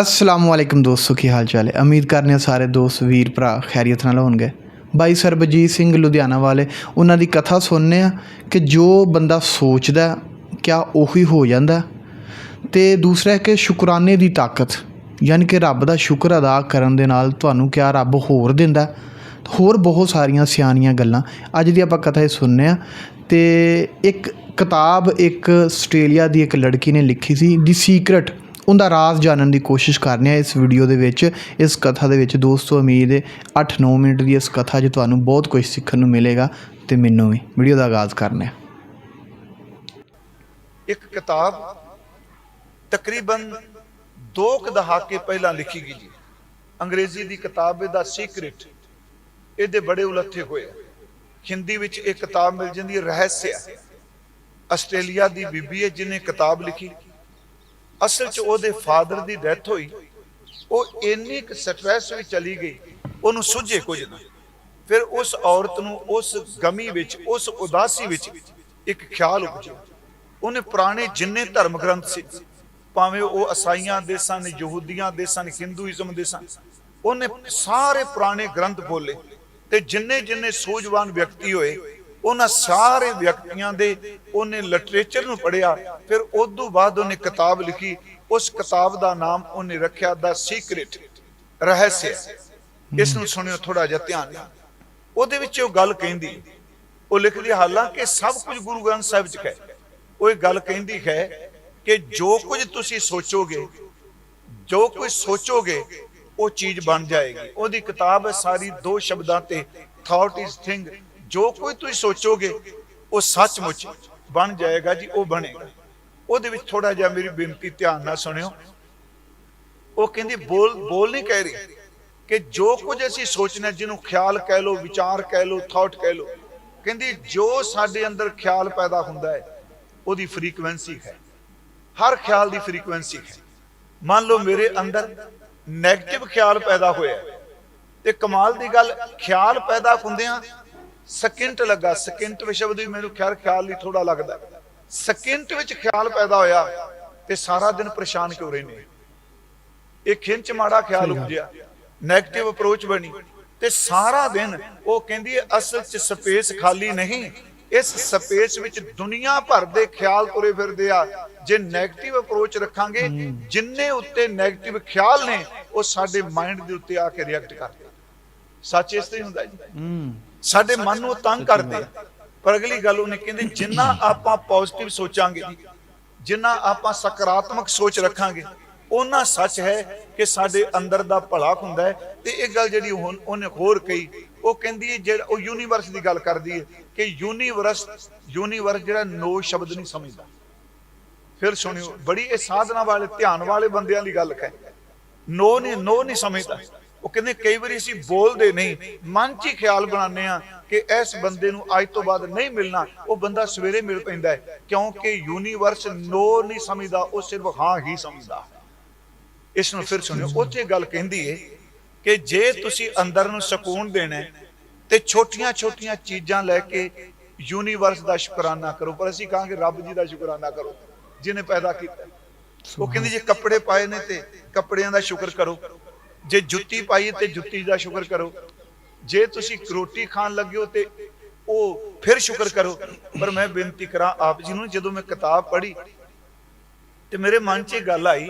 ਅਸਲਾਮ ਵਾਲੇਕਮ ਦੋਸਤੋ, ਕੀ ਹਾਲ ਚਾਲ ਹੈ? ਉਮੀਦ ਕਰਨੇ ਹਾਂ ਸਾਰੇ ਦੋਸਤ, ਵੀਰ, ਭਰਾ ਖੈਰੀਅਤ ਨਾਲ ਹੋਣਗੇ। ਬਾਈ ਸਰਬਜੀਤ ਸਿੰਘ, ਲੁਧਿਆਣਾ ਵਾਲੇ, ਉਹਨਾਂ ਦੀ ਕਥਾ ਸੁਣਨੇ ਆ ਕਿ ਜੋ ਬੰਦਾ ਸੋਚਦਾ ਕਿਆ ਉਹੀ ਹੋ ਜਾਂਦਾ ਤੇ ਦੂਸਰਾ ਹੈ ਕਿ ਸ਼ੁਕਰਾਨੇ ਦੀ ਤਾਕਤ, ਯਾਨੀ ਕਿ ਰੱਬ ਦਾ ਸ਼ੁਕਰ ਅਦਾ ਕਰਨ ਦੇ ਨਾਲ ਤੁਹਾਨੂੰ ਕਿਆ ਰੱਬ ਹੋਰ ਦਿੰਦਾ ਹੋਰ ਬਹੁਤ ਸਾਰੀਆਂ ਸਿਆਣੀਆਂ ਗੱਲਾਂ। ਅੱਜ ਦੀ ਆਪਾਂ ਕਥਾ ਇਹ ਸੁਣਨੇ ਆ ਤੇ ਇੱਕ ਕਿਤਾਬ ਇੱਕ ਆਸਟ੍ਰੇਲੀਆ ਦੀ ਇੱਕ ਲੜਕੀ ਨੇ ਲਿਖੀ ਸੀ, ਦੀ ਸੀਕ੍ਰੇਟ। ਉਹਦਾ ਰਾਜ਼ ਜਾਣਨ ਦੀ ਕੋਸ਼ਿਸ਼ ਕਰਨੇ ਆ ਇਸ ਵੀਡੀਓ ਦੇ ਵਿੱਚ, ਇਸ ਕਥਾ ਦੇ ਵਿੱਚ। ਦੋਸਤੋ, ਉਮੀਦ ਹੈ 8-9 ਮਿੰਟ ਦੀ ਇਸ ਕਥਾ 'ਚ ਤੁਹਾਨੂੰ ਬਹੁਤ ਕੁਝ ਸਿੱਖਣ ਨੂੰ ਮਿਲੇਗਾ ਤੇ ਮੈਨੂੰ ਵੀ। ਵੀਡੀਓ ਦਾ ਆਗਾਜ਼ ਕਰਨੇ ਆ ਇੱਕ ਕਿਤਾਬ ਤਕਰੀਬਨ 2 ਕੁ ਦਹਾਕੇ ਪਹਿਲਾਂ ਲਿਖੀ ਗਈ ਜੀ। ਅੰਗਰੇਜ਼ੀ ਦੀ ਕਿਤਾਬ ਦਾ ਸੀਕ੍ਰੀਟ ਇਹਦੇ ਬੜੇ ਉਲੱਥੇ ਹੋਏ ਆ। ਹਿੰਦੀ ਵਿੱਚ ਇਹ ਕਿਤਾਬ ਮਿਲ ਜਾਂਦੀ ਹੈ ਰਹੱਸਿਆ ਆਸਟ੍ਰੇਲੀਆ ਦੀ ਬੀਬੀ ਹੈ, ਜਿਹਨੇ ਕਿਤਾਬ ਲਿਖੀ। ਅਸਲ 'ਚ ਉਹਦੇ ਫਾਦਰ ਦੀ ਡੈਥ ਹੋਈ, ਉਹ ਇੰਨੀ ਕੁ ਸਟ੍ਰੈਸ ਵਿੱਚ ਚਲੀ ਗਈ, ਉਹਨੂੰ ਸੁਝੇ ਕੁਝ ਨਾ। ਫਿਰ ਉਸ ਔਰਤ ਨੂੰ ਉਸ ਗਮੀ ਵਿੱਚ, ਉਸ ਉਦਾਸੀ ਵਿੱਚ ਇੱਕ ਖਿਆਲ ਉਪਜਿਆ। ਉਹਨੇ ਪੁਰਾਣੇ ਜਿੰਨੇ ਧਰਮ ਗ੍ਰੰਥ ਸੀ, ਭਾਵੇਂ ਉਹ ਈਸਾਈਆਂ ਦੇ ਸਨ, ਯਹੂਦੀਆਂ ਦੇ ਸਨ, ਹਿੰਦੂਇਜ਼ਮ ਦੇ ਸਨ, ਉਹਨੇ ਸਾਰੇ ਪੁਰਾਣੇ ਗ੍ਰੰਥ ਬੋਲੇ ਤੇ ਜਿੰਨੇ ਜਿੰਨੇ ਸੂਝਵਾਨ ਵਿਅਕਤੀ ਹੋਏ ਉਹਨਾਂ ਸਾਰੇ ਵਿਅਕਤੀਆਂ ਦੇ ਉਹਨੇ ਲਿਟਰੇਚਰ ਨੂੰ ਪੜਿਆ ਫਿਰ ਉਦੋਂ ਬਾਅਦ ਉਹਨੇ ਕਿਤਾਬ ਲਿਖੀ, ਉਸ ਕਿਤਾਬ ਦਾ ਨਾਮ ਉਹਨੇ ਰੱਖਿਆ ਦਾ ਸੀਕ੍ਰੀਟ ਰਹੱਸਿਆ ਇਸ ਨੂੰ ਸੁਣਿਓ ਥੋੜਾ ਜਿਹਾ ਧਿਆਨ ਨਾਲ। ਉਹਦੇ ਵਿੱਚ ਉਹ ਗੱਲ ਕਹਿੰਦੀ, ਉਹ ਲਿਖਦੀ, ਹਾਲਾਂਕਿ ਸਭ ਕੁਝ ਗੁਰੂ ਗ੍ਰੰਥ ਸਾਹਿਬ ਚ ਹੈ। ਉਹ ਇਹ ਗੱਲ ਕਹਿੰਦੀ ਹੈ ਕਿ ਜੋ ਕੁਝ ਤੁਸੀਂ ਸੋਚੋਗੇ, ਜੋ ਕੁਝ ਸੋਚੋਗੇ, ਉਹ ਚੀਜ਼ ਬਣ ਜਾਏਗੀ। ਉਹਦੀ ਕਿਤਾਬ ਹੈ ਸਾਰੀ ਦੋ ਸ਼ਬਦਾਂ ਤੇ ਥਾਟ ਇਜ਼ ਥਿੰਗ ਜੋ ਕੋਈ ਤੁਸੀਂ ਸੋਚੋਗੇ ਉਹ ਸੱਚਮੁੱਚ ਬਣ ਜਾਏਗਾ ਜੀ ਉਹ ਬਣੇਗਾ। ਉਹਦੇ ਵਿੱਚ ਥੋੜਾ ਜਿਹਾ ਮੇਰੀ ਬੇਨਤੀ ਧਿਆਨ ਨਾਲ ਸੁਣਿਓ। ਉਹ ਕਹਿੰਦੀ ਬੋਲ ਬੋਲ ਨਹੀਂ ਕਹਿ ਰਹੀ ਕਿ ਜੋ ਕੁਝ ਅਸੀਂ ਸੋਚਣਾ ਜਿਹਨੂੰ ਖਿਆਲ ਕਹਿ ਲੋ ਵਿਚਾਰ ਕਹਿ ਲੋ ਥਾਟ ਕਹਿ ਲੋ ਕਹਿੰਦੀ ਜੋ ਸਾਡੇ ਅੰਦਰ ਖਿਆਲ ਪੈਦਾ ਹੁੰਦਾ ਹੈ ਉਹਦੀ ਫ੍ਰੀਕਵੈਂਸੀ ਹੈ। ਹਰ ਖਿਆਲ ਦੀ ਫ੍ਰੀਕਵੈਂਸੀ ਹੈ। ਮੰਨ ਲਓ ਮੇਰੇ ਅੰਦਰ 네ਗੇਟਿਵ ਖਿਆਲ ਪੈਦਾ ਹੋਇਆ ਹੈ, ਤੇ ਕਮਾਲ ਦੀ ਗੱਲ ਖਿਆਲ ਪੈਦਾ ਹੁੰਦਿਆਂ ਸਕਿੰਟ ਲੱਗਾ ਸਕਿੰਟ ਵਿਸ਼ਵ ਵੀ ਮੈਨੂੰ ਖਿਆਲ ਖਿਆਲ ਹੀ ਥੋੜਾ ਲੱਗਦਾ। ਸਕਿੰਟ ਵਿੱਚ ਖਿਆਲ ਪੈਦਾ ਹੋਇਆ ਤੇ ਸਾਰਾ ਦਿਨ ਪਰੇਸ਼ਾਨ ਕਿਉਂ ਰਹਿੰਦੇ? ਇਹ ਖਿੰਚ ਮਾੜਾ ਖਿਆਲ ਉਪਜਿਆ 네ਗੇਟਿਵ ਅਪਰੋਚ ਬਣੀ ਤੇ ਸਾਰਾ ਦਿਨ ਉਹ ਕਹਿੰਦੀ ਹੈ ਅਸਲ 'ਚ ਸਪੇਸ ਖਾਲੀ ਨਹੀਂ ਇਸ ਸਪੇਸ ਵਿੱਚ ਦੁਨੀਆ ਭਰ ਦੇ ਖਿਆਲ ਤੁਰੇ ਫਿਰਦੇ ਆ। ਜੇ ਨੈਗੇਟਿਵ ਅਪਰੋਚ ਰੱਖਾਂਗੇ ਜਿੰਨੇ ਉੱਤੇ ਨੈਗੇਟਿਵ ਖਿਆਲ ਨੇ ਉਹ ਸਾਡੇ ਮਾਈਂਡ ਦੇ ਉੱਤੇ ਆ ਕੇ ਰਿਐਕਟ ਕਰਦੇ ਸੱਚ ਇਸ ਤੇ ਹੀ ਹੁੰਦਾ ਜੀ। ਹੂੰ। ਸਾਡੇ ਮਨ ਨੂੰ ਤੰਗ ਕਰਦੇ ਆ ਪਰ ਅਗਲੀ ਗੱਲ ਉਹਨੇ ਕਹਿੰਦੇ ਜਿੰਨਾ ਆਪਾਂ ਪੋਜ਼ਿਟਿਵ ਸੋਚਾਂਗੇ ਜਿੰਨਾ ਆਪਾਂ ਸਕਾਰਾਤਮਕ ਸੋਚ ਰੱਖਾਂਗੇ ਉਹਨਾਂ ਸੱਚ ਹੈ ਕਿ ਸਾਡੇ ਅੰਦਰ ਦਾ ਭਲਾ ਹੁੰਦਾ ਹੈ। ਤੇ ਇਹ ਗੱਲ ਜਿਹੜੀ ਹੁਣ ਉਹਨੇ ਹੋਰ ਕਹੀ ਉਹ ਕਹਿੰਦੀ ਹੈ ਜਿਹੜਾ ਉਹ ਯੂਨੀਵਰਸ ਦੀ ਗੱਲ ਕਰਦੀ ਹੈ ਕਿ ਯੂਨੀਵਰਸ ਯੂਨੀਵਰਸ ਜਿਹੜਾ ਨੋ ਸ਼ਬਦ ਨਹੀਂ ਸਮਝਦਾ। ਫਿਰ ਸੁਣਿਓ ਬੜੀ ਇਹ ਸਾਧਨਾ ਵਾਲੇ ਧਿਆਨ ਵਾਲੇ ਬੰਦਿਆਂ ਦੀ ਗੱਲ ਹੈ ਨੋ ਨਹੀਂ ਨੋ ਨਹੀਂ ਸਮਝਦਾ। ਉਹ ਕਹਿੰਦੇ ਕਈ ਵਾਰੀ ਅਸੀਂ ਬੋਲਦੇ ਨਹੀਂ। ਮਨ 'ਚ ਹੀ ਖਿਆਲ ਬਣਾਉਂਦੇ ਆ ਕਿ ਇਸ ਬੰਦੇ ਨੂੰ ਅੱਜ ਤੋਂ ਬਾਅਦ ਨਹੀਂ ਮਿਲਣਾ। ਉਹ ਬੰਦਾ ਸਵੇਰੇ ਮਿਲ ਪੈਂਦਾ ਹੈ, ਕਿਉਂਕਿ ਯੂਨੀਵਰਸ ਨੋ ਨਹੀਂ ਸਮਝਦਾ, ਉਹ ਸਿਰਫ ਹਾਂ ਹੀ ਸਮਝਦਾ। ਇਸ ਨੂੰ ਫਿਰ ਸੁਣਿਓ ਉੱਥੇ ਗੱਲ ਕਹਿੰਦੀ ਹੈ ਕਿ ਜੇ ਤੁਸੀਂ ਅੰਦਰ ਨੂੰ ਸਕੂਨ ਦੇਣਾ ਤੇ ਛੋਟੀਆਂ-ਛੋਟੀਆਂ ਚੀਜ਼ਾਂ ਲੈ ਕੇ ਯੂਨੀਵਰਸ ਦਾ ਸ਼ੁਕਰਾਨਾ ਕਰੋ। ਪਰ ਅਸੀਂ ਕਹਾਂਗੇ ਰੱਬ ਜੀ ਦਾ ਸ਼ੁਕਰਾਨਾ ਕਰੋ ਜਿਨੇ ਪੈਦਾ ਕੀਤਾ। ਉਹ ਕਹਿੰਦੀ ਜੇ ਕੱਪੜੇ ਪਾਏ ਨੇ ਤੇ ਕੱਪੜਿਆਂ ਦਾ ਸ਼ੁਕਰ ਕਰੋ। ਜੇ ਜੁੱਤੀ ਪਾਈ ਤੇ ਜੁੱਤੀ ਦਾ ਸ਼ੁਕਰ ਕਰੋ। ਜੇ ਤੁਸੀਂ ਰੋਟੀ ਖਾਣ ਲੱਗੇ ਹੋ ਤੇ ਉਹ ਫਿਰ ਸ਼ੁਕਰ ਕਰੋ। ਪਰ ਮੈਂ ਬੇਨਤੀ ਕਰਾਂ ਆਪ ਜੀ ਨੂੰ, ਜਦੋਂ ਮੈਂ ਕਿਤਾਬ ਪੜ੍ਹੀ ਤੇ ਮੇਰੇ ਮਨ 'ਚ ਇਹ ਗੱਲ ਆਈ,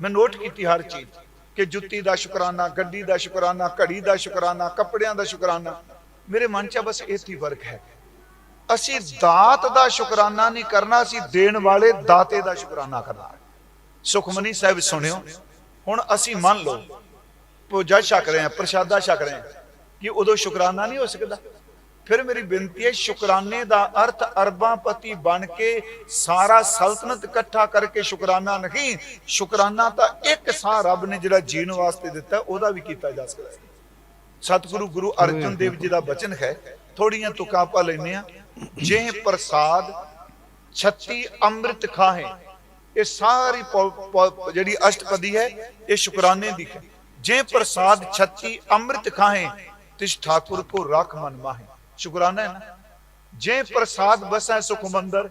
ਮੈਂ ਨੋਟ ਕੀਤੀ ਹਰ ਚੀਜ਼ ਕਿ ਜੁੱਤੀ ਦਾ ਸ਼ੁਕਰਾਨਾ, ਗੱਡੀ ਦਾ ਸ਼ੁਕਰਾਨਾ, ਘੜੀ ਦਾ ਸ਼ੁਕਰਾਨਾ, ਕੱਪੜਿਆਂ ਦਾ ਸ਼ੁਕਰਾਨਾ, ਮੇਰੇ ਮਨ 'ਚ ਬਸ ਇੱਥੇ ਹੀ ਫ਼ਰਕ ਹੈ। ਅਸੀਂ ਦਾਤ ਦਾ ਸ਼ੁਕਰਾਨਾ ਨਹੀਂ ਕਰਨਾ, ਅਸੀਂ ਦੇਣ ਵਾਲੇ ਦਾਤੇ ਦਾ ਸ਼ੁਕਰਾਨਾ ਕਰਨਾ। ਸੁਖਮਨੀ ਸਾਹਿਬ ਸੁਣਿਓ, ਹੁਣ ਅਸੀਂ ਮੰਨ ਲਓ ਪੂਜਾ ਛਕ ਰਹੇ ਹਾਂ ਪ੍ਰਸ਼ਾਦਾ ਛਕ ਰਹੇ ਹਾਂ ਕਿ ਉਦੋਂ ਸ਼ੁਕਰਾਨਾ ਨਹੀਂ ਹੋ ਸਕਦਾ? ਫਿਰ ਮੇਰੀ ਬੇਨਤੀ ਹੈ, ਸ਼ੁਕਰਾਨੇ ਦਾ ਅਰਥ ਅਰਬਾਂ ਪਤੀ ਬਣ ਕੇ ਸਾਰਾ ਸਲਤਨਤ ਇਕੱਠਾ ਕਰਕੇ ਸ਼ੁਕਰਾਨਾ ਨਹੀਂ, ਸ਼ੁਕਰਾਨਾ ਤਾਂ ਇੱਕ ਸਾਹ ਰੱਬ ਨੇ ਜਿਹੜਾ ਜੀਣ ਵਾਸਤੇ ਦਿੱਤਾ, ਉਹਦਾ ਵੀ ਕੀਤਾ ਜਾ ਸਕਦਾ ਹੈ। ਸਤਿਗੁਰੂ ਗੁਰੂ ਅਰਜਨ ਦੇਵ ਜੀ ਦਾ ਬਚਨ ਹੈ ਥੋੜੀਆਂ ਤੁਕਾਂ ਆਪਾਂ ਲੈਨੇ ਆ ਜੇ ਪ੍ਰਸਾਦ 36 ਅੰਮ੍ਰਿਤ ਖਾਹੇ, ਇਹ ਸਾਰੀ ਜਿਹੜੀ ਅਸ਼ਟਪਦੀ ਹੈ, ਇਹ ਸ਼ੁਕਰਾਨੇ ਦੀ ਹੈ। ਜੇ ਪ੍ਰਸਾਦ 36 ਅੰਮ੍ਰਿਤ ਖਾਹੇ, ਤਿਸ ਠਾਕੁਰ ਕੋ ਰੱਖ ਮਨ ਮਾਹੇ। ਸ਼ੁਕਰਾਨਾ ਹੈ ਜੇ ਪ੍ਰਸਾਦ ਬਸੈ ਸੁਖ ਮੰਦਰ,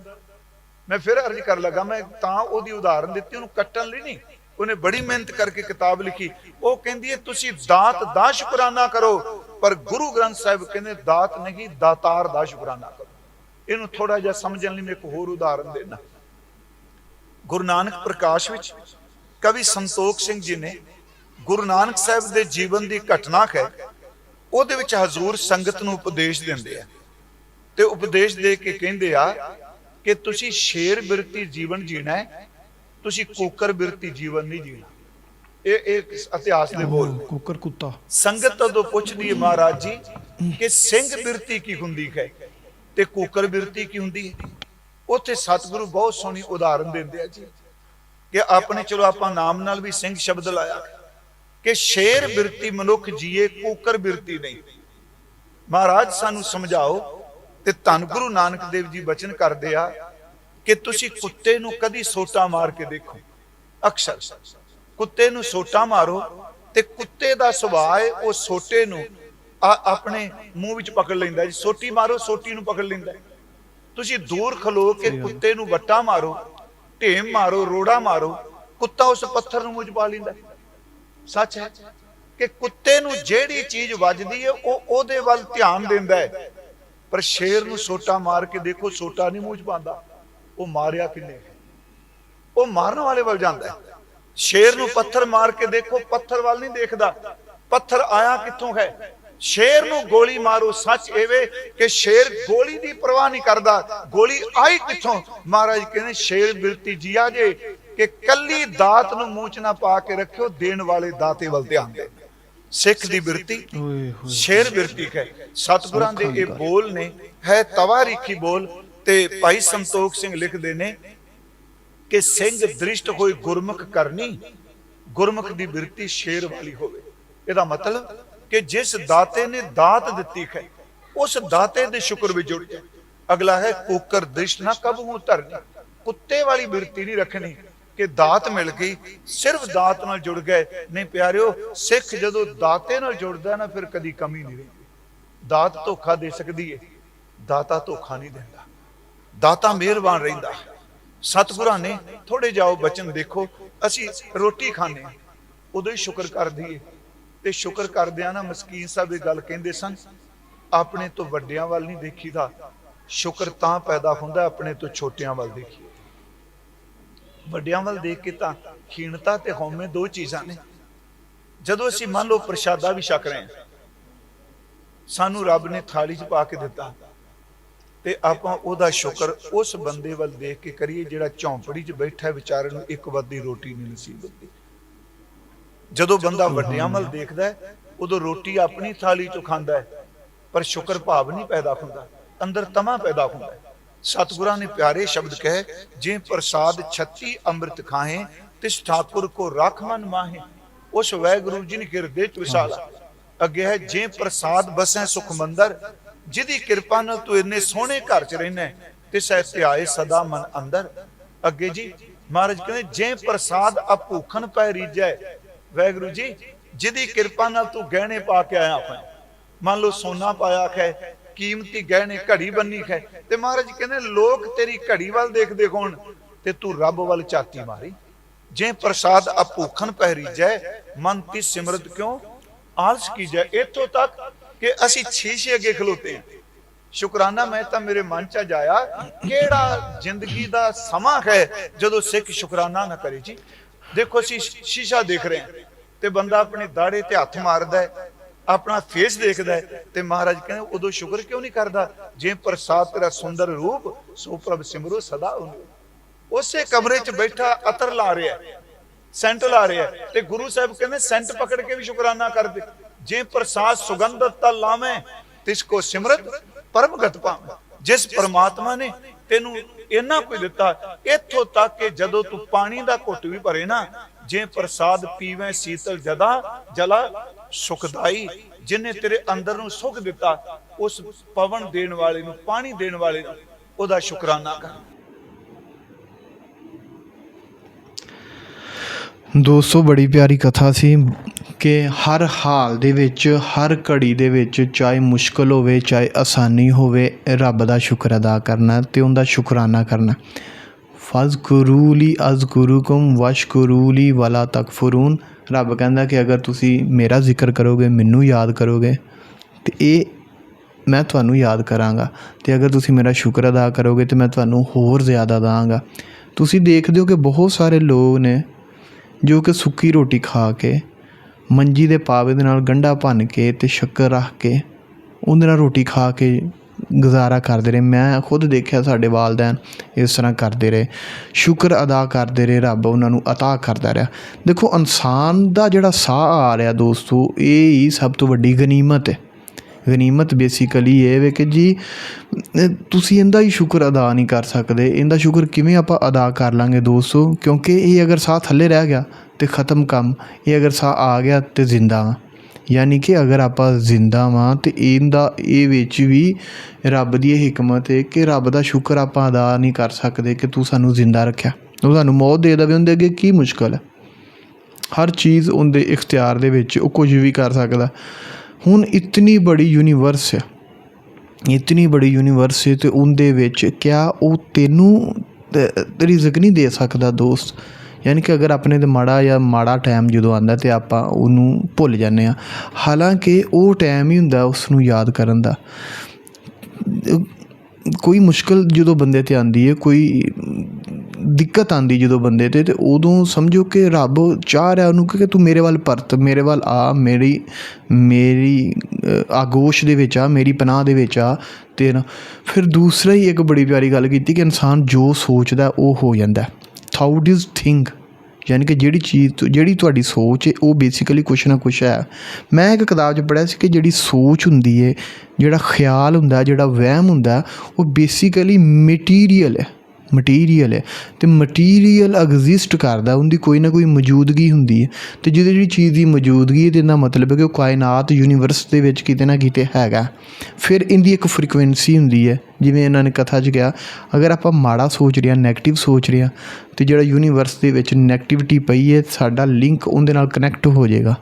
ਮੈਂ ਫਿਰ ਅਰਜ਼ ਕਰ ਲਗਾ, ਮੈਂ ਤਾਂ ਉਹਦੀ ਉਦਾਹਰਨ ਦਿੱਤੀ, ਉਹਨੂੰ ਕੱਟਣ ਲਈ ਨਹੀਂ। ਉਹਨੇ ਬੜੀ ਮਿਹਨਤ ਕਰਕੇ ਕਿਤਾਬ ਲਿਖੀ। ਉਹ ਕਹਿੰਦੀ ਹੈ, ਤੁਸੀਂ ਦਾਤ ਦਾ ਸ਼ੁਕਰਾਨਾ ਕਰੋ, ਪਰ ਗੁਰੂ ਗ੍ਰੰਥ ਸਾਹਿਬ ਕਹਿੰਦੇ, ਦਾਤ ਨਹੀਂ, ਦਾਤਾਰ ਦਾ ਸ਼ੁਕਰਾਨਾ ਕਰੋ। ਇਹਨੂੰ ਥੋੜਾ ਜਿਹਾ ਸਮਝਣ ਲਈ ਮੈਂ ਇੱਕ ਹੋਰ ਉਦਾਹਰਨ ਦੇਣਾ ਗੁਰੂ ਨਾਨਕ ਪ੍ਰਕਾਸ਼ ਵਿੱਚ ਕਵੀ ਸੰਤੋਖ ਸਿੰਘ ਜੀ ਨੇ ਗੁਰੂ ਨਾਨਕ ਸਾਹਿਬ ਦੇ ਜੀਵਨ ਦੀ ਘਟਨਾ ਹੈ ਉਹਦੇ ਵਿੱਚ ਹਜ਼ੂਰ ਸੰਗਤ ਨੂੰ ਉਪਦੇਸ਼ ਦਿੰਦੇ ਆ। ਤੇ ਉਪਦੇਸ਼ ਦੇ ਕੇ ਕਹਿੰਦੇ ਆ ਕਿ ਤੁਸੀਂ ਸ਼ੇਰ ਬਿਰਤੀ ਜੀਵਨ ਜੀਣਾ ਹੈ ਤੁਸੀਂ ਕੋਕਰ ਬਿਰਤੀ ਜੀਵਨ ਨਹੀਂ ਜੀਣਾ। ਇਹ ਇਹ ਇਤਿਹਾਸ ਦੇ ਬੋਲ। ਕੁੱਕਰ ਕੁੱਤਾ। ਸੰਗਤ ਤੋਂ ਪੁੱਛਦੀ ਹੈ ਮਹਾਰਾਜ ਜੀ ਕਿ ਸਿੰਘ ਬਿਰਤੀ ਕੀ ਹੁੰਦੀ ਹੈ ਤੇ ਕੋਕਰ ਬਿਰਤੀ ਕੀ ਹੁੰਦੀ ਹੈ? ਉੱਥੇ ਸਤਿਗੁਰੂ ਬਹੁਤ ਸੋਹਣੀ ਉਦਾਹਰਨ ਦਿੰਦੇ ਆ ਜੀ ਕਿ ਆਪਣੇ ਚਲੋ ਆਪਾਂ ਨਾਮ ਨਾਲ ਵੀ ਸਿੰਘ ਸ਼ਬਦ ਲਾਇਆ। ਕਿ ਸ਼ੇਰ ਬਿਰਤੀ ਮਨੁੱਖ ਜੀਏ ਕੋਕਰ ਬਿਰਤੀ ਨਹੀਂ ਮਹਾਰਾਜ ਸਾਨੂੰ ਸਮਝਾਓ ਤੇ ਧੰਨ ਗੁਰੂ ਨਾਨਕ ਦੇਵ ਜੀ ਬਚਨ ਕਰਦੇ ਆ ਕਿ ਤੁਸੀਂ ਕੁੱਤੇ ਨੂੰ ਕਦੀ ਸੋਟਾ ਮਾਰ ਕੇ ਦੇਖੋ ਅਕਸਰ ਕੁੱਤੇ ਨੂੰ ਸੋਟਾ ਮਾਰੋ ਤੇ ਕੁੱਤੇ ਦਾ ਸੁਭਾਅ ਹੈ ਉਹ ਸੋਟੇ ਨੂੰ ਆਪਣੇ ਮੂੰਹ ਵਿੱਚ ਪਕੜ ਲੈਂਦਾ ਜੀ ਸੋਟੀ ਮਾਰੋ ਸੋਟੀ ਨੂੰ ਪਕੜ ਲੈਂਦਾ। ਤੁਸੀਂ ਦੂਰ ਖਲੋ ਕੇ ਕੁੱਤੇ ਨੂੰ ਵੱਟਾ ਮਾਰੋ ਢੇਮ ਮਾਰੋ ਰੋੜਾ ਮਾਰੋ ਕੁੱਤਾ ਉਸ ਪੱਥਰ ਨੂੰ ਮੂੰਹ 'ਚ ਪਾ ਲੈਂਦਾ। ਸੱਚ ਹੈ ਕਿ ਕੁੱਤੇ ਨੂੰ ਜਿਹੜੀ ਚੀਜ਼ ਵੱਜਦੀ ਹੈ, ਉਹ ਉਹਦੇ ਵੱਲ ਧਿਆਨ ਦਿੰਦਾ ਹੈ। ਪਰ ਸ਼ੇਰ ਨੂੰ ਸੋਟਾ ਮਾਰ ਕੇ ਦੇਖੋ, ਸੋਟਾ ਨਹੀਂ ਮੂੰਹ 'ਚ ਪਾਉਂਦਾ। ਉਹ ਮਾਰਿਆ ਕਿੰਨੇ? ਉਹ ਮਾਰਨ ਵਾਲੇ ਵੱਲ ਜਾਂਦਾ ਹੈ। ਸ਼ੇਰ ਨੂੰ ਪੱਥਰ ਮਾਰ ਕੇ ਦੇਖੋ, ਪੱਥਰ ਵੱਲ ਨਹੀਂ ਦੇਖਦਾ। ਪੱਥਰ ਆਇਆ ਕਿੱਥੋਂ ਹੈ? ਸ਼ੇਰ ਨੂੰ ਗੋਲੀ ਮਾਰੋ, ਸੱਚ ਐਵੇਂ ਕਿ ਸ਼ੇਰ ਗੋਲੀ ਦੀ ਪਰਵਾਹ ਨਹੀਂ ਕਰਦਾ। ਗੋਲੀ ਆਈ ਕਿੱਥੋਂ? ਮਹਾਰਾਜ ਕਹਿੰਦੇ, ਸ਼ੇਰ ਬਿਰਤੀ ਜੀਆ ਜੇ। ਕਿ ਕੱਲੀ ਦਾਤ ਨੂੰ ਮੂੰਹ 'ਚ ਨਾ ਪਾ ਕੇ ਰੱਖਿਓ ਦੇਣ ਵਾਲੇ ਦਾਤੇ ਵੱਲ ਧਿਆਨ ਦੇ ਸਿੱਖ ਦੀ ਬਿਰਤੀ ਹੋਏ ਸ਼ੇਰ ਬਿਰਤੀ ਹੈ ਸਤਿਗੁਰਾਂ ਦੇ ਇਹ ਬੋਲ ਨੇ ਹੈ ਤਵਾਰੀਖੀ ਬੋਲ ਤੇ ਭਾਈ ਸੰਤੋਖ ਸਿੰਘ ਲਿਖਦੇ ਨੇ ਕਿ ਸਿੰਘ ਦ੍ਰਿਸ਼ਟ ਹੋਈ ਗੁਰਮੁਖ ਕਰਨੀ ਗੁਰਮੁਖ ਦੀ ਬਿਰਤੀ ਸ਼ੇਰ ਵਾਲੀ ਹੋਵੇ। ਇਹਦਾ ਮਤਲਬ ਕਿ ਜਿਸ ਦਾਤੇ ਨੇ ਦਾਤ ਦਿੱਤੀ ਹੈ ਉਸ ਦਾਤੇ ਦੇ ਸ਼ੁਕਰ ਵਿੱਚ ਜੁੜ ਜਾ। ਅਗਲਾ ਹੈ ਕੋਕਰ ਦ੍ਰਿਸ਼ਟ ਨਾ ਕਬਹੂ ਧਰਨੀ। ਕੁੱਤੇ ਵਾਲੀ ਬਿਰਤੀ ਨਹੀਂ ਰੱਖਣੀ। ਕਿ ਦਾਤ ਮਿਲ ਗਈ, ਸਿਰਫ ਦਾਤ ਨਾਲ ਜੁੜ ਗਏ। ਨਹੀਂ ਪਿਆਰਿਓ, ਸਿੱਖ ਜਦੋਂ ਦਾਤੇ ਨਾਲ ਜੁੜਦਾ ਨਾ, ਫਿਰ ਕਦੀ ਕਮੀ ਨਹੀਂ ਰਹਿੰਦੀ। ਦਾਤ ਧੋਖਾ ਦੇ ਸਕਦੀ ਹੈ ਦਾਤਾ ਧੋਖਾ ਨਹੀਂ ਦਿੰਦਾ। ਦਾਤਾ ਮਿਹਰਬਾਨ ਰਹਿੰਦਾ। ਸਤਿਗੁਰਾਂ ਨੇ ਥੋੜੇ ਜਾਓ ਬਚਨ ਦੇਖੋ, ਅਸੀਂ ਰੋਟੀ ਖਾਂਦੇ ਹਾਂ, ਉਦੋਂ ਹੀ ਸ਼ੁਕਰ ਕਰ ਦਈਏ ਤੇ ਸ਼ੁਕਰ ਕਰਦਿਆਂ ਨਾ ਮਸਕੀਨ ਸਾਹਿਬ ਇਹ ਗੱਲ ਕਹਿੰਦੇ ਸਨ, ਆਪਣੇ ਤੋਂ ਵੱਡਿਆਂ ਵੱਲ ਨਹੀਂ ਦੇਖੀਦਾ, ਸ਼ੁਕਰ ਤਾਂ ਪੈਦਾ ਹੁੰਦਾ ਆਪਣੇ ਤੋਂ ਛੋਟਿਆਂ ਵੱਲ ਦੇਖੀਏ ਵੱਡਿਆਂ ਵੱਲ ਦੇਖ ਕੇ ਤਾਂ ਖੀਣਤਾ ਤੇ ਹਉਮੈ ਦੋ ਚੀਜ਼ਾਂ ਨੇ। ਜਦੋਂ ਅਸੀਂ ਮੰਨ ਲਓ ਪ੍ਰਸ਼ਾਦਾ ਵੀ ਛਕ ਰਹੇ ਹਾਂ ਸਾਨੂੰ ਰੱਬ ਨੇ ਥਾਲੀ 'ਚ ਪਾ ਕੇ ਦਿੱਤਾ ਤੇ ਆਪਾਂ ਉਹਦਾ ਸ਼ੁਕਰ ਉਸ ਬੰਦੇ ਵੱਲ ਦੇਖ ਕੇ ਕਰੀਏ ਜਿਹੜਾ ਝੌਂਪੜੀ 'ਚ ਬੈਠਾ ਵਿਚਾਰੇ ਨੂੰ ਇੱਕ ਵੱਦੀ ਰੋਟੀ ਨਹੀਂ ਨਸੀਬ ਹੁੰਦੀ। ਜਦੋਂ ਬੰਦਾ ਵੱਡਿਆਂ ਵੱਲ ਦੇਖਦਾ ਉਦੋਂ ਰੋਟੀ ਆਪਣੀ ਥਾਲੀ 'ਚੋਂ ਖਾਂਦਾ ਹੈ ਪਰ ਸ਼ੁਕਰ ਭਾਵ ਨਹੀਂ ਪੈਦਾ ਹੁੰਦਾ ਅੰਦਰ ਤਮਾ ਪੈਦਾ ਹੁੰਦਾ ਸਤਿਗੁਰਾਂ ਨੇ ਪਿਆਰੇ ਸ਼ਬਦ ਕਹੇ ਜੇ ਪ੍ਰਸਾਦ 36 ਅੰਮ੍ਰਿਤ ਖਾਏ ਤਿਸ ਠਾਕੁਰ ਕੋ ਰੱਖ ਮਨ ਮਾਹੇ। ਉਸ ਵੈਗੁਰੂ ਜੀ ਨੇ ਹਿਰਦੇ ਚ ਵਿਸਾਲਾ ਅੱਗੇ ਹੈ ਜੇ ਪ੍ਰਸਾਦ ਬਸੈ ਸੁਖ ਮੰਦਰ ਜਿਹਦੀ ਕਿਰਪਾ ਨਾਲ ਤੂੰ ਇੰਨੇ ਸੋਹਣੇ ਘਰ ਚ ਰਹਿਣਾ ਤਿਸ ਐ ਧਿਆਏ ਸਦਾ ਮਨ ਅੰਦਰ। ਅੱਗੇ ਜੀ, ਮਹਾਰਾਜ ਕਹਿੰਦੇ ਜੇ ਪ੍ਰਸਾਦ ਅਭੂਖਨ ਪੈ ਰੀਜੈ ਵੈਗੁਰੂ ਜੀ ਜਿਹਦੀ ਕਿਰਪਾ ਨਾਲ ਤੂੰ ਗਹਿਣੇ ਪਾ ਕੇ ਆਇਆ ਆਪਾਂ ਮੰਨ ਲਓ ਸੋਨਾ ਪਾਇਆ ਖੈ ਕੀਮਤੀ ਗਹਿਣੇ ਘੜੀ ਬੰਨੀ ਹੈ ਤੇ ਮਹਾਰਾਜ ਕਹਿੰਦੇ, ਲੋਕ ਤੇਰੀ ਘੜੀ ਵੱਲ ਦੇਖਦੇ ਹੋਣ ਤੇ ਤੂੰ ਰੱਬ ਵੱਲ ਝਾਤੀ ਮਾਰੀ। ਜੇ ਪ੍ਰਸਾਦ ਅਭੂਖਨ ਪਹਿਰੀ ਜੈ ਮਨ ਤੀ ਸਿਮਰਤ ਕਿਉਂ? ਆਲਸ ਕੀ ਜੈ ਇੱਥੋਂ ਤੱਕ ਕਿ ਅਸੀਂ ਸ਼ੀਸ਼ੇ ਅੱਗੇ ਖਲੋਤੇ ਹਾਂ। ਸ਼ੁਕਰਾਨਾ, ਮੈਂ ਤਾਂ ਮੇਰੇ ਮਨ ਚ ਜਾਇਆ, ਕਿਹੜਾ ਜ਼ਿੰਦਗੀ ਦਾ ਸਮਾਂ ਹੈ ਜਦੋਂ ਸਿੱਖ ਸ਼ੁਕਰਾਨਾ ਨਾ ਕਰੇ ਜੀ। ਦੇਖੋ ਅਸੀਂ ਸ਼ੀਸ਼ਾ ਦੇਖ ਰਹੇ ਹਾਂ ਤੇ ਬੰਦਾ ਆਪਣੇ ਦਾੜੇ ਤੇ ਹੱਥ ਮਾਰਦਾ ਹੈ। ਆਪਣਾ ਫੇਸ ਦੇਖਦਾ ਤੇ ਮਹਾਰਾਜ ਕਹਿੰਦੇ, ਉਦੋਂ ਸ਼ੁਕਰ ਕਿਉਂ ਨਹੀਂ ਕਰਦਾ? ਜੇ ਪ੍ਰਸਾਦ ਤੇਰਾ ਸੁੰਦਰ ਰੂਪ, ਸੋ ਪ੍ਰਭ ਸਿਮਰੋ ਸਦਾ ਉਹਨੂੰ ਉਸੇ ਕਮਰੇ 'ਚ ਬੈਠਾ ਅਤਰ ਲਾ ਰਿਹਾ ਸੈਂਟ ਲਾ ਰਿਹਾ ਤੇ ਗੁਰੂ ਸਾਹਿਬ ਕਹਿੰਦੇ, ਸੈਂਟ ਪਕੜ ਕੇ ਵੀ ਸ਼ੁਕਰਾਨਾ ਕਰਦੇ ਜੇ ਪ੍ਰਸਾਦ ਸੁਗੰਧਤ ਤਾ ਲਾਵੇਂ, ਤਿਸ ਕੋ ਸਿਮਰਤ ਪਰਮਗਤ ਪਾਵੇਂ ਜਿਸ ਪਰਮਾਤਮਾ ਨੇ ਤੈਨੂੰ ਇੰਨਾ ਕੁਝ ਦਿੱਤਾ, ਇੱਥੋਂ ਤੱਕ ਕਿ ਜਦੋਂ ਤੂੰ ਪਾਣੀ ਦਾ ਘੁੱਟ ਵੀ ਭਰੇ ਨਾ, ਜੇ ਪ੍ਰਸਾਦ ਪੀਵੇਂ ਸੀਤਲ ਜਦਾ ਜਲਾ ਸੁਖਦਾਈ, ਜਿਨੇ ਤੇਰੇ ਅੰਦਰ ਨੂੰ ਸੁਖ ਦਿੱਤਾ, ਉਸ ਪਵਨ ਦੇਣ ਵਾਲੇ ਨੂੰ, ਪਾਣੀ ਦੇਣ ਵਾਲੇ ਨੂੰ, ਉਹਦਾ ਸ਼ੁਕਰਾਨਾ ਕਰ। ਦੋਸਤੋ, ਬੜੀ ਪਿਆਰੀ ਕਥਾ ਸੀ ਕਿ ਹਰ ਹਾਲ ਦੇ ਵਿੱਚ, ਹਰ ਘੜੀ ਦੇ ਵਿੱਚ, ਚਾਹੇ ਮੁਸ਼ਕਲ ਹੋਵੇ, ਚਾਹੇ ਆਸਾਨੀ ਹੋਵੇ, ਰੱਬ ਦਾ ਸ਼ੁਕਰ ਅਦਾ ਕਰਨਾ ਤੇ ਉਹਦਾ ਸ਼ੁਕਰਾਨਾ ਕਰਨਾ। ਫਜ਼ਕੁਰੂਲੀ ਅਜ਼ਕੁਰੂਕੁਮ ਵਸ਼ਕੁਰੂਲੀ ਵਲਾ ਤਕਫਰੂਨ। ਰੱਬ ਕਹਿੰਦਾ ਕਿ ਅਗਰ ਤੁਸੀਂ ਮੇਰਾ ਜ਼ਿਕਰ ਕਰੋਗੇ, ਮੈਨੂੰ ਯਾਦ ਕਰੋਗੇ, ਤੇ ਇਹ ਮੈਂ ਤੁਹਾਨੂੰ ਯਾਦ ਕਰਾਂਗਾ। ਤੇ ਅਗਰ ਤੁਸੀਂ ਮੇਰਾ ਸ਼ੁਕਰ ਅਦਾ ਕਰੋਗੇ, ਤੇ ਮੈਂ ਤੁਹਾਨੂੰ ਹੋਰ ਜ਼ਿਆਦਾ ਦਾਂਗਾ। ਤੁਸੀਂ ਦੇਖਦੇ ਹੋ ਕਿ ਬਹੁਤ ਸਾਰੇ ਲੋਕ ਨੇ ਜੋ ਕਿ ਸੁੱਕੀ ਰੋਟੀ ਖਾ ਕੇ, ਮੰਜੀ ਦੇ ਪਾਵੇ ਦੇ ਨਾਲ ਗੰਢਾ ਭੰਨ ਕੇ ਤੇ ਸ਼ੱਕਰ ਰੱਖ ਕੇ ਉਹਦੇ ਨਾਲ ਰੋਟੀ ਖਾ ਕੇ ਗੁਜ਼ਾਰਾ ਕਰਦੇ ਰਹੇ। ਮੈਂ ਖੁਦ ਦੇਖਿਆ ਸਾਡੇ ਵਾਲਦੈਨ ਇਸ ਤਰ੍ਹਾਂ ਕਰਦੇ ਰਹੇ। ਸ਼ੁਕਰ ਅਦਾ ਕਰਦੇ ਰਹੇ, ਰੱਬ ਉਹਨਾਂ ਨੂੰ ਅਤਾ ਕਰਦਾ ਰਿਹਾ। ਦੇਖੋ, ਇਨਸਾਨ ਦਾ ਜਿਹੜਾ ਸਾਹ ਆ ਰਿਹਾ ਦੋਸਤੋ, ਇਹ ਹੀ ਸਭ ਤੋਂ ਵੱਡੀ ਗਨੀਮਤ ਹੈ। ਗਨੀਮਤ ਬੇਸਿਕਲੀ ਇਹ ਵੇ ਕਿ ਜੀ ਅਹ ਤੁਸੀਂ ਇਹਦਾ ਹੀ ਸ਼ੁਕਰ ਅਦਾ ਨਹੀਂ ਕਰ ਸਕਦੇ। ਇਹਦਾ ਸ਼ੁਕਰ ਕਿਵੇਂ ਆਪਾਂ ਅਦਾ ਕਰ ਲਾਂਗੇ ਦੋਸਤੋ? ਕਿਉਂਕਿ ਇਹ ਅਗਰ ਸਾਹ ਥੱਲੇ ਰਹਿ ਗਿਆ ਤੇ ਖਤਮ ਕੰਮ, ਇਹ ਅਗਰ ਸਾਹ ਆ ਗਿਆ ਤੇ ਜ਼ਿੰਦਾ ਵਾਂ। ਯਾਨੀ ਕਿ ਅਗਰ ਆਪਾਂ ਜ਼ਿੰਦਾ ਵਾਂ ਤੇ ਇਹਦਾ ਇਹ ਵਿੱਚ ਵੀ ਰੱਬ ਦੀ ਇਹ ਹਕਮਤ ਹੈ ਕਿ ਰੱਬ ਦਾ ਸ਼ੁਕਰ ਆਪਾਂ ਅਦਾ ਨਹੀਂ ਕਰ ਸਕਦੇ ਕਿ ਤੂੰ ਸਾਨੂੰ ਜ਼ਿੰਦਾ ਰੱਖਿਆ। ਉਹ ਸਾਨੂੰ ਮੌਤ ਦੇ ਦੇਵੇ, ਉਹਦੇ ਅੱਗੇ ਕੀ ਮੁਸ਼ਕਲ ਹੈ? ਹਰ ਚੀਜ਼ ਉਹਦੇ ਇਖਤਿਆਰ ਦੇ ਵਿੱਚ ਉਹ ਕੁਝ ਵੀ ਕਰ ਸਕਦਾ। ਹੁਣ ਇਤਨੀ ਬੜੀ ਯੂਨੀਵਰਸ ਹੈ। ਇਤਨੀ ਬੜੀ ਯੂਨੀਵਰਸ ਹੈ ਤੇ ਉਹਦੇ ਵਿੱਚ ਕਿਆ ਉਹ ਤੈਨੂੰ ਰਿਜ਼ਕ ਨਹੀਂ ਦੇ ਸਕਦਾ ਦੋਸਤ। ਯਾਨੀ ਕਿ ਅਗਰ ਆਪਣੇ ਤੇ ਮਾੜਾ ਜਾਂ ਮਾੜਾ ਟਾਈਮ ਜਦੋਂ ਆਉਂਦਾ ਤਾਂ ਆਪਾਂ ਉਹਨੂੰ ਭੁੱਲ ਜਾਂਦੇ ਹਾਂ। ਹਾਲਾਂਕਿ ਉਹ ਟਾਈਮ ਹੀ ਹੁੰਦਾ ਉਸ ਨੂੰ ਯਾਦ ਕਰਨ ਦਾ। ਕੋਈ ਮੁਸ਼ਕਿਲ ਜਦੋਂ ਬੰਦੇ ਤੇ ਆਉਂਦੀ ਹੈ, ਕੋਈ ਦਿੱਕਤ ਆਉਂਦੀ ਜਦੋਂ ਬੰਦੇ ਤੇ, ਤਾਂ ਉਦੋਂ ਸਮਝੋ ਕਿ ਰੱਬ ਚਾਹ ਰਿਹਾ ਉਹਨੂੰ ਕਿ ਤੂੰ ਮੇਰੇ ਵੱਲ ਪਰਤ, ਮੇਰੇ ਵੱਲ ਆ, ਮੇਰੀ ਮੇਰੀ ਆਗੋਸ਼ ਦੇ ਵਿੱਚ ਆ, ਮੇਰੀ ਪਨਾਹ ਦੇ ਵਿੱਚ ਆ, ਤੇ ਨਾ। ਫਿਰ ਦੂਸਰਾ ਹੀ ਇੱਕ ਬੜੀ ਪਿਆਰੀ ਗੱਲ ਕੀਤੀ ਕਿ ਇਨਸਾਨ ਜੋ ਸੋਚਦਾ ਉਹ ਹੋ ਜਾਂਦਾ। ਥਾਊਟ ਇਜ਼ ਥਿੰਕ ਯਾਨੀ ਕਿ ਜਿਹੜੀ ਚੀਜ਼ ਜਿਹੜੀ ਤੁਹਾਡੀ ਸੋਚ ਹੈ ਉਹ ਬੇਸਿਕਲੀ ਕੁਛ ਨਾ ਕੁਛ ਹੈ। ਮੈਂ ਇੱਕ ਕਿਤਾਬ 'ਚ ਪੜ੍ਹਿਆ ਸੀ ਕਿ ਜਿਹੜੀ ਸੋਚ ਹੁੰਦੀ ਹੈ ਜਿਹੜਾ ਖਿਆਲ ਹੁੰਦਾ, ਜਿਹੜਾ ਵਹਿਮ ਹੁੰਦਾ, ਉਹ ਬੇਸਿਕਲੀ ਮਟੀਰੀਅਲ ਹੈ ਮਟੀਰੀਅਲ ਹੈ ਤੇ ਮਟੀਰੀਅਲ ਐਗਜ਼ਿਸਟ ਕਰਦਾ, ਉਹਦੀ ਕੋਈ ਨਾ ਕੋਈ ਮੌਜੂਦਗੀ ਹੁੰਦੀ ਹੈ ਤੇ ਜਿਹਦੀ ਜਿਹੜੀ ਚੀਜ਼ ਦੀ ਮੌਜੂਦਗੀ ਹੈ ਤੇ ਇਹਦਾ ਮਤਲਬ ਹੈ ਕਿ ਉਹ ਕਾਇਨਾਤ ਯੂਨੀਵਰਸ ਦੇ ਵਿੱਚ ਕਿਤੇ ਨਾ ਕਿਤੇ ਹੈਗਾ। ਫਿਰ ਇਹਦੀ ਇੱਕ ਫ੍ਰੀਕੁਐਂਸੀ ਹੁੰਦੀ ਹੈ, ਜਿਵੇਂ ਇਹਨਾਂ ਨੇ ਕਥਾ 'ਚ ਕਿਹਾ, ਅਗਰ ਆਪਾਂ ਮਾੜਾ ਸੋਚ ਰਹੇ ਹਾਂ ਨੈਗੇਟਿਵ ਸੋਚ ਰਹੇ ਹਾਂ, ਤੇ ਜਿਹੜਾ ਯੂਨੀਵਰਸ ਦੇ ਵਿੱਚ ਨੈਗੇਟਿਵਿਟੀ ਪਈ ਹੈ, ਸਾਡਾ ਲਿੰਕ ਉਹਦੇ ਨਾਲ ਕਨੈਕਟ ਹੋ ਜਾਏਗਾ।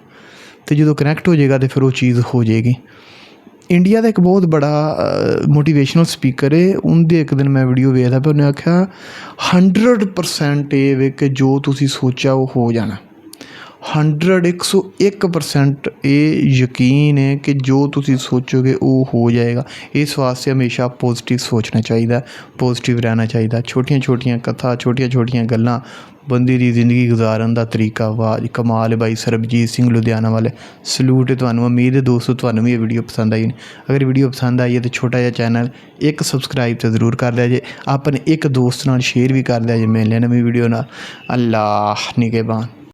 ਤੇ ਜਦੋਂ ਕਨੈਕਟ ਹੋ ਜਾਏਗਾ ਤੇ ਫਿਰ ਉਹ ਚੀਜ਼ ਹੋ ਜਾਏਗੀ। ਇੰਡੀਆ ਦਾ ਇੱਕ ਬਹੁਤ ਬੜਾ ਮੋਟੀਵੇਸ਼ਨਲ ਸਪੀਕਰ ਹੈ ਉਹਦੇ ਇੱਕ ਦਿਨ ਮੈਂ ਵੀਡੀਓ ਵੇਖਦਾ ਪਿਆ, ਉਹਨੇ ਆਖਿਆ 100% ਇਹ ਵੇ ਕਿ ਜੋ ਤੁਸੀਂ ਸੋਚਿਆ ਹੰਡਰਡ, ਇੱਕ ਸੌ ਇੱਕ ਪਰਸੈਂਟ ਇਹ ਯਕੀਨ ਹੈ ਕਿ ਜੋ ਤੁਸੀਂ ਸੋਚੋਗੇ ਉਹ ਹੋ ਜਾਏਗਾ। ਇਸ ਵਾਸਤੇ ਹਮੇਸ਼ਾ ਪੋਜ਼ਿਟਿਵ ਸੋਚਣਾ ਚਾਹੀਦਾ ਪੋਜ਼ਿਟਿਵ ਰਹਿਣਾ ਚਾਹੀਦਾ। ਛੋਟੀਆਂ ਛੋਟੀਆਂ ਕਥਾ ਛੋਟੀਆਂ ਛੋਟੀਆਂ ਗੱਲਾਂ, ਬੰਦੇ ਦੀ ਜ਼ਿੰਦਗੀ ਗੁਜ਼ਾਰਨ ਦਾ ਤਰੀਕਾ ਵਾਹ ਜੀ ਕਮਾਲ ਹੈ ਬਾਈ ਸਰਬਜੀਤ ਸਿੰਘ ਲੁਧਿਆਣਾ ਵਾਲੇ। ਸਲੂਟ ਹੈ ਤੁਹਾਨੂੰ, ਉਮੀਦ ਹੈ ਦੋਸਤੋ ਤੁਹਾਨੂੰ ਵੀ ਇਹ ਵੀਡੀਓ ਪਸੰਦ ਆਈ ਅਗਰ ਵੀਡੀਓ ਪਸੰਦ ਆਈ ਹੈ ਤਾਂ ਛੋਟਾ ਜਿਹਾ ਚੈਨਲ ਇੱਕ ਸਬਸਕ੍ਰਾਈਬ ਤੇ ਜ਼ਰੂਰ ਕਰ ਦਿਆ ਜੇ। ਆਪਣੇ ਇੱਕ ਦੋਸਤ ਨਾਲ ਸ਼ੇਅਰ ਵੀ ਕਰ ਦਿਆ ਜੇ ਮਿਲਦੇ ਹਾਂ ਨਵੀਂ ਵੀਡੀਓ ਨਾਲ। ਅੱਲਾਹ, ਨਿਗਹਿਬਾਨ।